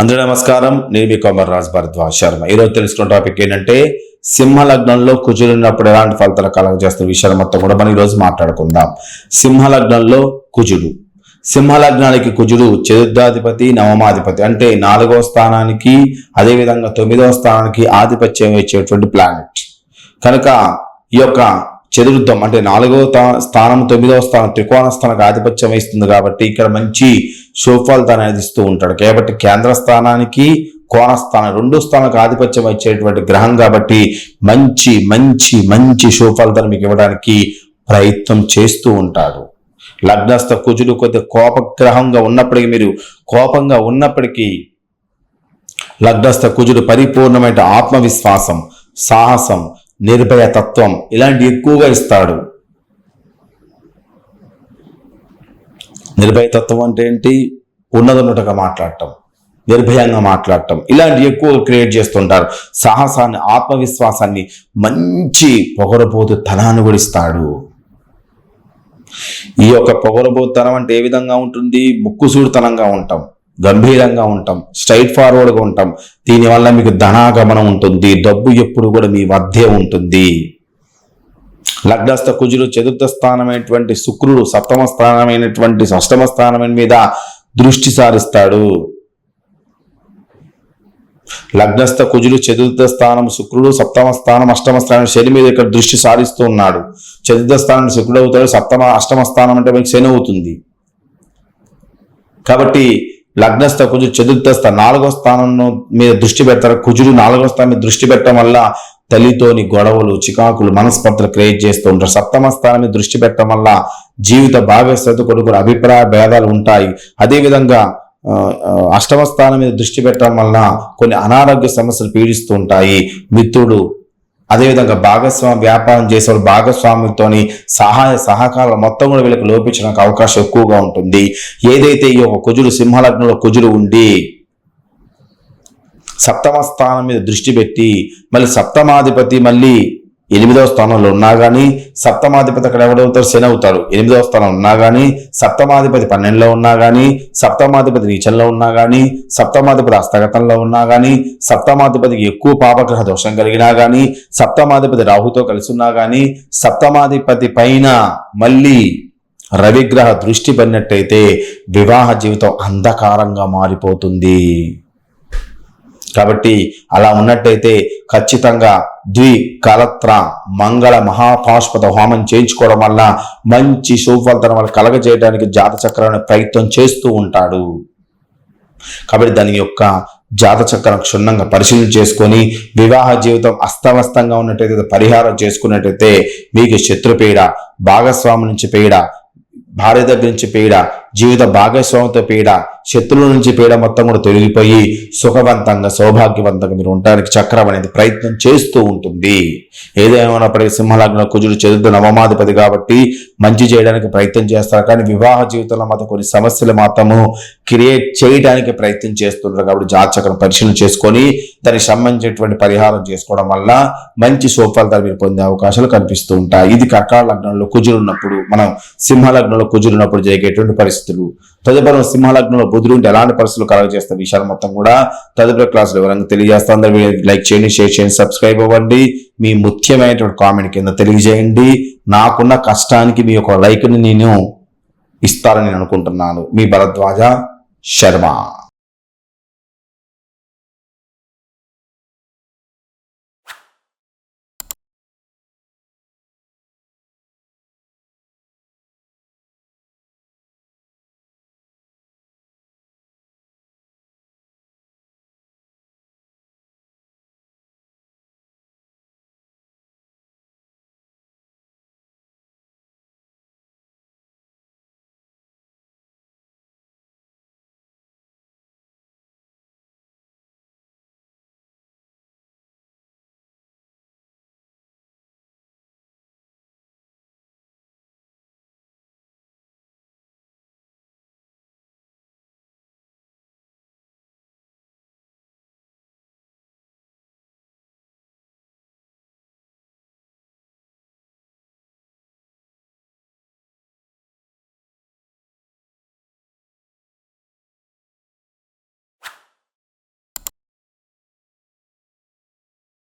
అందరూ నమస్కారం. నేను మీ కొమర్ రాజ్ భరద్వాజ్ శర్మ. ఈరోజు తెలుసుకున్న టాపిక్ ఏంటంటే సింహ లగ్నంలో కుజుడున్నప్పుడు ఎలాంటి ఫలితాలు కలగజేస్తున్న విషయాలు మొత్తం కూడా మనం ఈరోజు మాట్లాడుకుందాం. సింహ లగ్నంలో కుజుడు. సింహ లగ్నానికి కుజుడు చతుర్థాధిపతి నవమాధిపతి. అంటే నాలుగవ స్థానానికి అదేవిధంగా తొమ్మిదవ స్థానానికి ఆధిపత్యం ఇచ్చేటువంటి ప్లానెట్ కనుక ఈ యొక్క చతుర్థం అంటే నాలుగవ స్థానం తొమ్మిదవ స్థానం త్రికోణ స్థానానికి ఆధిపత్యం వహిస్తుంది కాబట్టి ఇక్కడ మంచి సుఫలితాన్ని అనేది ఇస్తూ ఉంటాడు. కాబట్టి కేంద్ర స్థానానికి కోణ స్థానం రెండు స్థానాలకు ఆధిపత్యం ఇచ్చేటువంటి గ్రహం కాబట్టి మంచి మంచి మంచి సుఫలితాన్ని మీకు ఇవ్వడానికి ప్రయత్నం చేస్తూ ఉంటాడు. లగ్నస్థ కుజుడు కొద్ది కోపగ్రహంగా ఉన్నప్పటికీ మీరు కోపంగా ఉన్నప్పటికీ లగ్నస్థ కుజుడు పరిపూర్ణమైన ఆత్మవిశ్వాసం సాహసం నిర్భయ తత్వం ఇలాంటి ఎక్కువగా ఇస్తాడు. నిర్భయతత్వం అంటే ఏంటి? ఉన్నదన్నట్టుగా మాట్లాడటం నిర్భయంగా మాట్లాడటం. ఇలాంటి ఎక్కువ క్రియేట్ చేస్తుంటారు. సాహసాన్ని ఆత్మవిశ్వాసాన్ని మంచి పొగరబోతు తనాన్ని కూడా ఇస్తాడు. ఈ యొక్క పొగరబోతనం అంటే ఏ విధంగా ఉంటుంది? ముక్కుసూడితనంగా ఉంటాం గంభీరంగా ఉంటాం స్ట్రైట్ ఫార్వర్డ్గా ఉంటాం. దీనివల్ల మీకు ధనాగమనం ఉంటుంది డబ్బు ఎప్పుడు కూడా మీ వద్దే ఉంటుంది. లగ్నస్థ కుజుడు చతుర్థ స్థానమైనటువంటి శుక్రుడు సప్తమ స్థానమైనటువంటి అష్టమ స్థానం మీద దృష్టి సారిస్తాడు. లగ్నస్థ కుజుడు చతుర్థ స్థానం శుక్రుడు సప్తమ స్థానం అష్టమ స్థానం శని మీద ఇక్కడ దృష్టి సారిస్తూ ఉన్నాడు. చతుర్థ స్థానం శుక్రుడు అవుతాడు సప్తమ అష్టమ స్థానం అంటే మీకు శని అవుతుంది. కాబట్టి లగ్నస్థ కుజుడు చతుర్థ స్థానం నాలుగో స్థానం మీద దృష్టి పెడతారు. కుజుడు నాలుగో స్థానం మీద దృష్టి పెట్టడం వల్ల తల్లితోని గొడవలు చికాకులు మనస్పర్ధలు క్రియేట్ చేస్తూ ఉంటారు. సప్తమ స్థానాన్ని దృష్టి పెట్టడం వల్ల జీవిత భాగస్వామి కొడుకులు అభిప్రాయ భేదాలు ఉంటాయి. అదేవిధంగా అష్టమ స్థానం మీద దృష్టి పెట్టడం వలన కొన్ని అనారోగ్య సమస్యలు పీడిస్తూ ఉంటాయి. మిత్రుడు అదేవిధంగా భాగస్వామి వ్యాపారం చేసేవాడు భాగస్వామితోని సహాయ సహకారాలు మొత్తం కూడా వీళ్ళకి లోపించడానికి అవకాశం ఎక్కువగా ఉంటుంది. ఏదైతే ఈ యొక్క కుజుడు సింహలగ్నంలో కుజుడు ఉండి సప్తమ స్థానం మీద దృష్టి పెట్టి మళ్ళీ సప్తమాధిపతి మళ్ళీ ఎనిమిదవ స్థానంలో ఉన్నా కానీ సప్తమాధిపతి అక్కడ ఎవడవుతారు శని అవుతారు ఎనిమిదవ స్థానం ఉన్నా కానీ సప్తమాధిపతి పన్నెండులో ఉన్నా కానీ సప్తమాధిపతి నీచంలో ఉన్నా కానీ సప్తమాధిపతి హస్తగతంలో ఉన్నా కానీ సప్తమాధిపతికి ఎక్కువ పాపగ్రహ దోషం కలిగినా కానీ సప్తమాధిపతి రాహుతో కలిసి ఉన్నా కానీ సప్తమాధిపతి పైన మళ్ళీ రవిగ్రహ దృష్టి పడినట్టయితే వివాహ జీవితం అంధకారంగా మారిపోతుంది. కాబట్టి అలా ఉన్నట్టయితే ఖచ్చితంగా ద్వి కలత్ర మంగళ మహాపాష్పద హోమం చేయించుకోవడం వల్ల మంచి సుఫలితం వల్ల కలగజేయడానికి జాతచక్రాన్ని ప్రయత్నం చేస్తూ ఉంటాడు. కాబట్టి దాని యొక్క జాతచక్రం క్షుణ్ణంగా పరిశీలన చేసుకొని వివాహ జీవితం అస్తవ్యస్తంగా ఉన్నట్టయితే పరిహారం చేసుకున్నట్టయితే మీకు శత్రుపీడ భాగస్వామి నుంచి పీడ భార్య దగ్గర నుంచి పీడ జీవిత భాగస్వామితో పీడ శత్రువుల నుంచి పీడ మొత్తం కూడా తొలగిపోయి సుఖవంతంగా సౌభాగ్యవంతంగా మీరు ఉండడానికి చక్రం అనేది ప్రయత్నం చేస్తూ ఉంటుంది. ఏదేమైనప్పటికీ సింహలగ్న కుజుడు చతుర్థ నవమాధిపతి కాబట్టి మంచి చేయడానికి ప్రయత్నం చేస్తారు కానీ వివాహ జీవితంలో మాత్రం కొన్ని సమస్యలు మాత్రము క్రియేట్ చేయడానికి ప్రయత్నం చేస్తుంటారు కాబట్టి జాతకం పరిశీలన చేసుకొని దానికి సంబంధించినటువంటి పరిహారం చేసుకోవడం వల్ల మంచి సుఫలితాలు మీరు పొందే అవకాశాలు కనిపిస్తూ ఉంటాయి. ఇది కర్కాట లగ్నంలో కుజులు ఉన్నప్పుడు మనం సింహ లగ్నంలో కుజులు ఉన్నప్పుడు జరిగేటువంటి పరిస్థితులు. తదుపరి సింహ లగ్నంలో బుధుడు ఉంటే ఎలాంటి పరిస్థితులు కలగజేస్తే విషయాలు మొత్తం కూడా తదుపరి క్లాసులు వివరంగా తెలియజేస్తాం. లైక్ చేయండి షేర్ చేయండి సబ్స్క్రైబ్ అవ్వండి. మీ ముఖ్యమైనటువంటి కామెంట్ కింద తెలియజేయండి. నాకున్న కష్టానికి మీ యొక్క లైక్ని నేను ఇస్తారని నేను అనుకుంటున్నాను. మీ భరద్వాజ శర్మ.